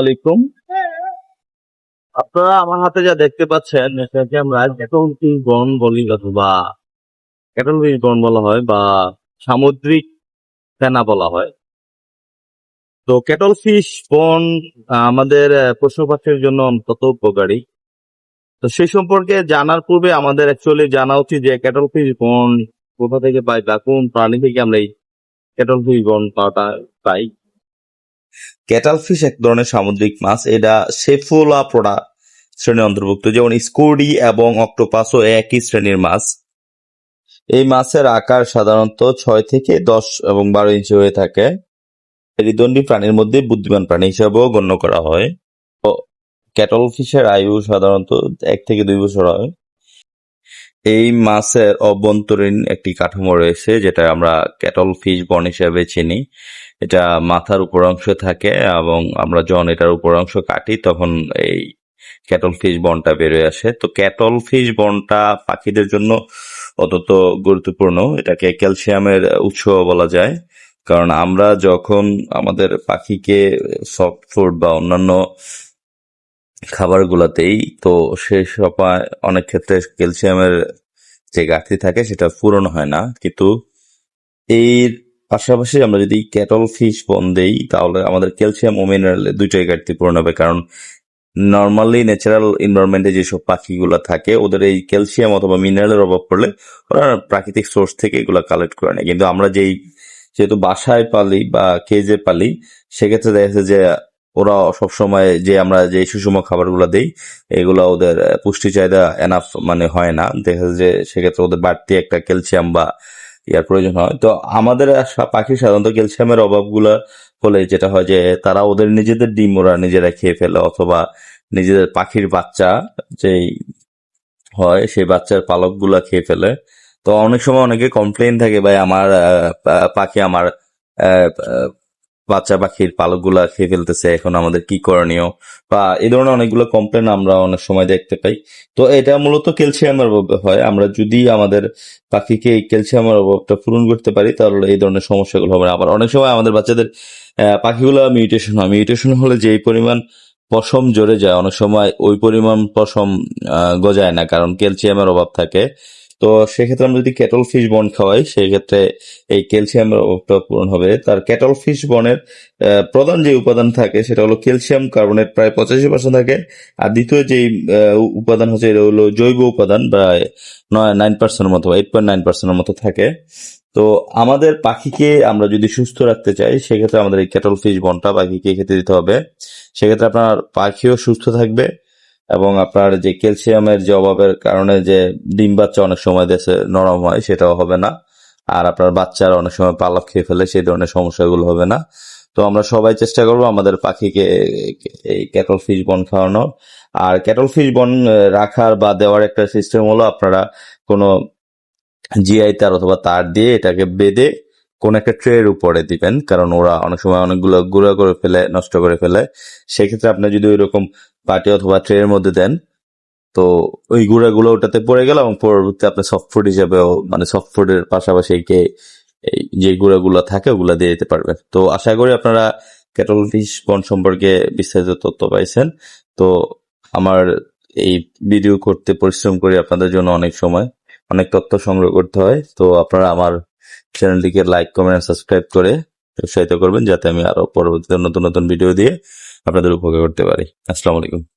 আলাইকুম। আপনারা আমার হাতে যা দেখতে পাচ্ছেন এটাকে আমরা ক্যাটল ফিশ বন বলি অথবা ক্যাটল ফিশ বন বলা হয় বা সামুদ্রিক ফেনা বলা হয়? তো ক্যাটল ফিশ বন আমাদের পশু পাখির জন্য অন্তত উপকারী। তো সেই সম্পর্কে জানার পূর্বে আমাদের অ্যাকচুয়ালি জানা উচিত যে ক্যাটল ফিশ বন কোথা থেকে পাই বা কোন প্রাণী থেকে আমরা এই ক্যাটল ফিশ বন পাওয়াটা পাই। ক্যাটাল ফিশ এক ধরনের সামুদ্রিক মাছ। এটা সেফোলাপোডা শ্রেণির অন্তর্ভুক্ত, যেমন স্কুডি এবং অক্টোপাসও একই শ্রেণির মাছ। এই মাছের আকার সাধারণত ছয় থেকে দশ এবং বারো ইঞ্চি হয়ে থাকে। মেরুদণ্ডী প্রাণীর মধ্যে বুদ্ধিমান প্রাণী হিসাবেও গণ্য করা হয়। ক্যাটল ফিশের আয়ু সাধারণত এক থেকে দুই বছর হয়। এই মাছের অভ্যন্তরীণ একটি কাঠামো রয়েছে, যেটা আমরা ক্যাটল ফিশ বন হিসেবে চিনি। এটা মাথার উপর অংশ থাকে এবং আমরা যখন এটার উপর অংশ কাটি, তখন এই ক্যাটল ফিশ বনটা বেরোয় আসে। তো ক্যাটল ফিশ বনটা পাখিদের জন্য অত্যন্ত গুরুত্বপূর্ণ। এটাকে ক্যালসিয়ামের উৎস বলা যায়। কারণ আমরা যখন আমাদের পাখিকে সফট ফুড বা অন্যান্য খাবারগুলোতেই। তো সে সময় অনেক ক্ষেত্রে ক্যালসিয়ামের যে ঘাটতি থাকে, সেটা পূরণ হয় না। কিন্তু এর পাশাপাশি আমরা যদি ক্যাটল ফিশ বন দেই, তাহলে আমাদের ক্যালসিয়াম ও মিনারেল দুইটাই ঘাটতি পূরণ হবে। কারণ নর্মালি ন্যাচারাল এনভায়রনমেন্টে যেসব পাখিগুলো থাকে, ওদের এই ক্যালসিয়াম অথবা মিনারেলের অভাব পড়লে ওরা প্রাকৃতিক সোর্স থেকে এগুলো কালেক্ট করে নেয়। কিন্তু আমরা যেই, যেহেতু বাসায় পালি বা কেজে পালি, সেক্ষেত্রে দেখা যাচ্ছে যে ওরা সবসময় যে আমরা যে সুষম খাবারগুলো দিই, এগুলো ওদের পুষ্টি চাহিদা এনাফ মানে হয় না। দেখা যাচ্ছে যে সেক্ষেত্রে ওদের বাড়তি একটা ক্যালসিয়াম বা ইয়ার প্রয়োজন হয়। তো আমাদের পাখির সাধারণত ক্যালসিয়ামের অভাবগুলো হলে যেটা হয় যে তারা ওদের নিজেদের ডিম ওরা নিজেরা খেয়ে ফেলে অথবা নিজেদের পাখির বাচ্চা যেই হয়, সেই বাচ্চার পালকগুলা খেয়ে ফেলে। তো অনেক সময় অনেকে কমপ্লেন থাকে, ভাই, আমার পাখি আমার বাচ্চা পাখির পালকগুলা খেয়ে ফেলতেছে, এখন আমাদের কি করণীয়? বা এই ধরনের অনেকগুলো কমপ্লেন আমরা অনেক সময় দেখতে পাই। তো এটা মূলত ক্যালসিয়ামের অভাবে হয়। আমরা যদি আমাদের পাখিকে এই ক্যালসিয়ামের অভাবটা পূরণ করতে পারি, তাহলে এই ধরনের সমস্যাগুলো হবে আবার অনেক সময় আমাদের বাচ্চাদের পাখিগুলো মিউটেশন হয়। মিউটেশন হলে যেই পরিমাণ পশম জড়ে যায়, অনেক সময় ওই পরিমাণ পশম গজায় না, কারণ ক্যালসিয়ামের অভাব থাকে। তো সেক্ষেত্রে আমরা যদি ক্যাটল ফিশ বন খাওয়াই, সেক্ষেত্রে এই ক্যালসিয়ামের অভাবটা পূরণ হবে। তার ক্যাটল ফিশ বনের প্রধান যে উপাদান থাকে, সেটা হলো ক্যালসিয়াম কার্বনেট প্রায় পঁচাশি পার্সেন্ট থাকে। আর দ্বিতীয় যে উপাদান হচ্ছে, এটা হলো জৈব উপাদান, প্রায় নয় নাইন পার্সেন্টের মতো এইট পয়েন্ট নাইন পার্সেন্টের মতো থাকে। তো আমাদের পাখিকে আমরা যদি সুস্থ রাখতে চাই, সেক্ষেত্রে আমাদের এই ক্যাটল ফিশ বনটা পাখিকে খেতে দিতে হবে। সেক্ষেত্রে আপনার পাখিও সুস্থ থাকবে। এবং আপনার যে ক্যালসিয়ামের যে অভাবের কারণে যে ডিম বাচ্চা অনেক সময় দেশে নরম হয়, সেটাও হবে না। আর আপনার বাচ্চারা অনেক সময় পালক খেয়ে ফেলে, সেই ধরনের সমস্যাগুলো হবে না। তো আমরা সবাই চেষ্টা করব আমাদের পাখিকে এই ক্যাটল ফিশ বন খাওয়ানোর। আর ক্যাটল ফিশ বন রাখার বা দেওয়ার একটা সিস্টেম হলো আপনারা কোনো জিআই তার অথবা তার দিয়ে এটাকে বেঁধে কোন একটা ট্রের উপরে দিবেন, কারণ ওরা অনেক সময় অনেকগুলো গুঁড়া করে ফেলে, নষ্ট করে ফেলে। সেক্ষেত্রে আপনি যদি ওই রকম পাটি অথবা ট্রের মধ্যে দেন। তো ওই গুঁড়াগুলো ওটাতে পড়ে গেল এবং পরবর্তী আপনি সফট ফুড হিসেবেও মানে সফট ফুডের পাশাপাশি একে যে গুঁড়াগুলো থাকে ওগুলো দিয়ে দিতে পারবেন। তো আশা করি আপনারা ক্যাটল বন সম্পর্কে বিস্তারিত তথ্য পাইছেন। তো আমার এই ভিডিও করতে পরিশ্রম করি আপনাদের জন্য অনেক সময়। অনেক তথ্য সংগ্রহ করতে হয়। তো আপনারা আমার চ্যানেলটিকে লাইক কমেন্ট সাবস্ক্রাইব করে উৎসাহিত করবেন যাতে আমি আরও পরবর্তীতে নতুন নতুন ভিডিও দিয়ে আপনাদের উপকার করতে পারি। আসসালামু আলাইকুম।